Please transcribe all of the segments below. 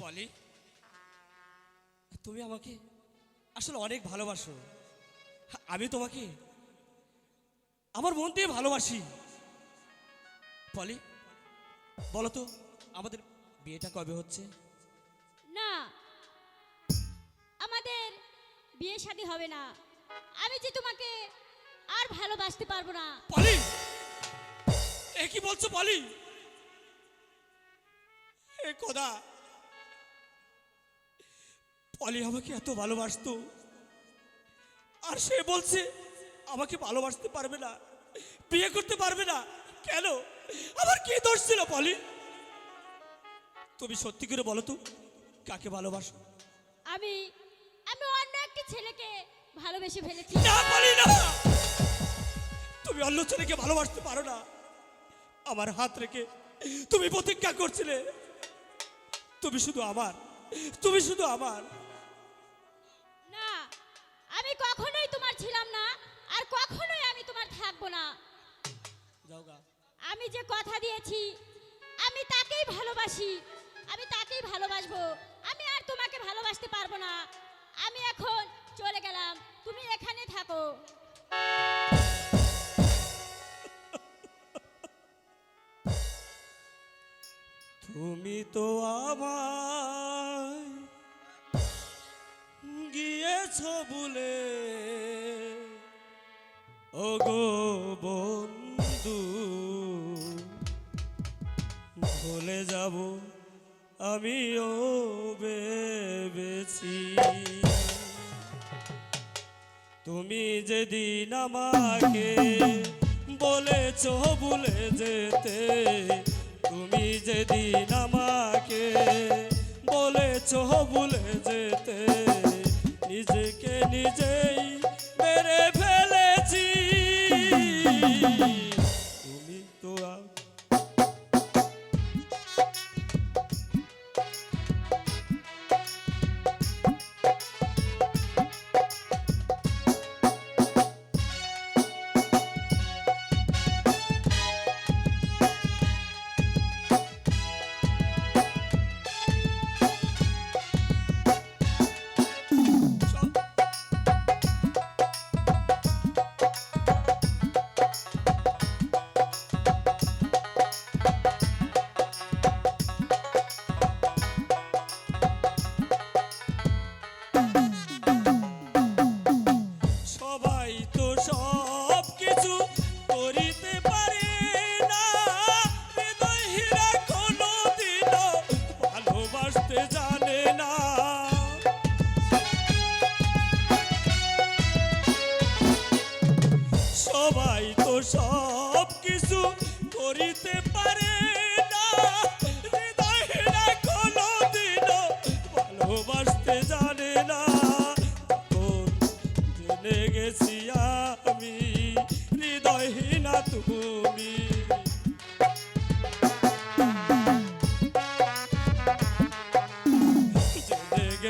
পলি তুমি আমাকে আসলে অনেক ভালোবাসো। আমি তোমাকে আমার মন দিয়ে ভালোবাসি। পলি বলো তো আমাদের বিয়েটা কবে হচ্ছে? না আমাদের বিয়ে শাদী হবে না। আমি যে তোমাকে আর ভালোবাসতে পারব না। পলি এ কি বলছো পলি এ কোদা পলি আমাকে এত ভালোবাসতো। আর সে বলছে আমাকে ভালোবাসতে পারবে না বিয়ে করতে পারবে না। কেন? আমার কি দোষ ছিল পলি তুমি সত্যি করে বলো তো কাকে ভালোবাসো? আমি আমি অন্য একটি ছেলেকে ভালোবেসে ফেলেছি। না পারি না! তুমি অন্য ছেলেকে ভালোবাসতে পারো না। আমার হাত রেখে তুমি প্রতিজ্ঞা করছিলে। তুমি শুধু আমার তুমি শুধু আমার। আমি যে কথা দিয়েছি আমি তাকেই ভালোবাসি। আমি তাকেই ভালোবাসবো। আমি আর তোমাকে ভালোবাসতে পারব না। আমি এখন চলে গেলাম। তুমি এখানে থাকো। তুমি তো আমায় গিয়েছ বলে ও গো বন্ধু ভুলে যাব আমিও ভেবেছি। তুমি যেদিন আমাকে বলেছ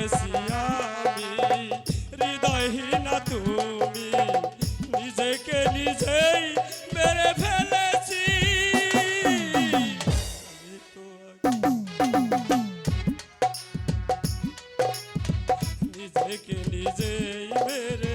গেছি আমি। হৃদয়হীনা নিজেই নিজেই মেরে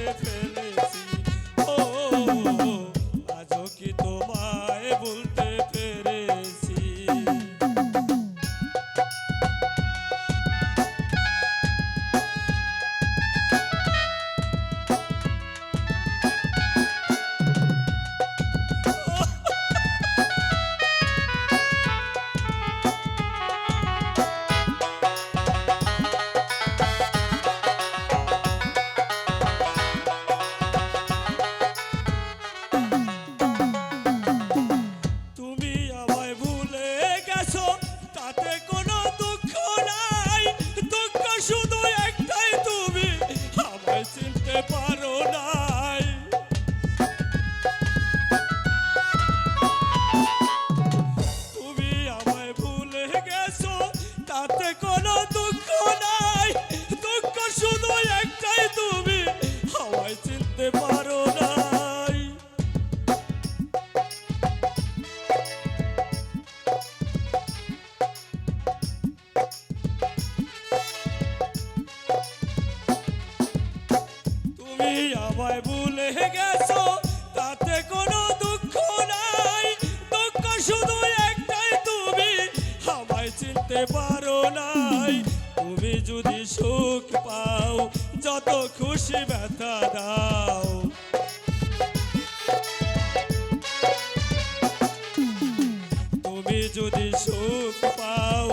যদি সুখ পাও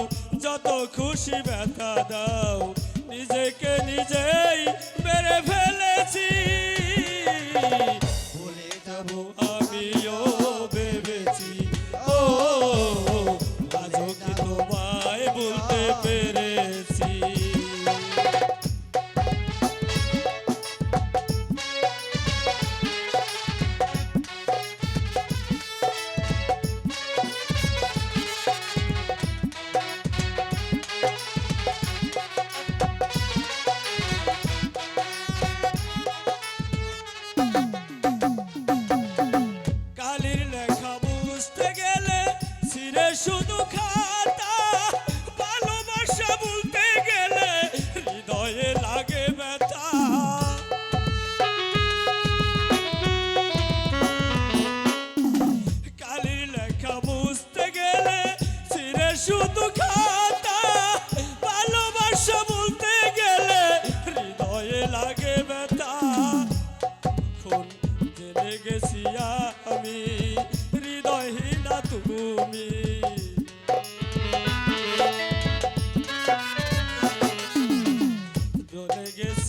যত খুশি ব্যথা দাও নিজেকে নিজেই মেরে ফেলেছি।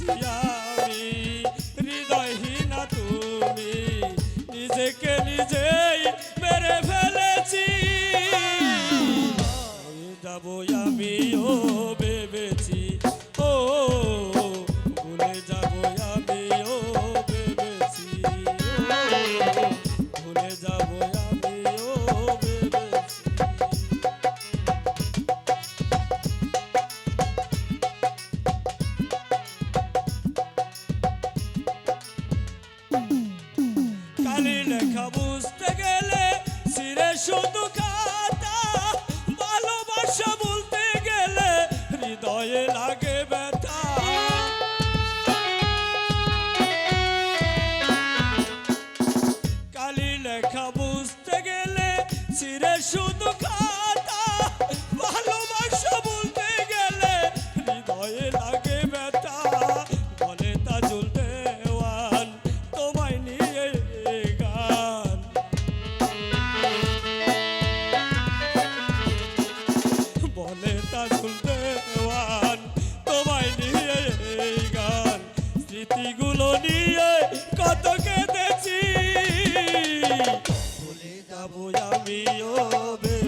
Sebastián. শুধু যাব আমি ও বে।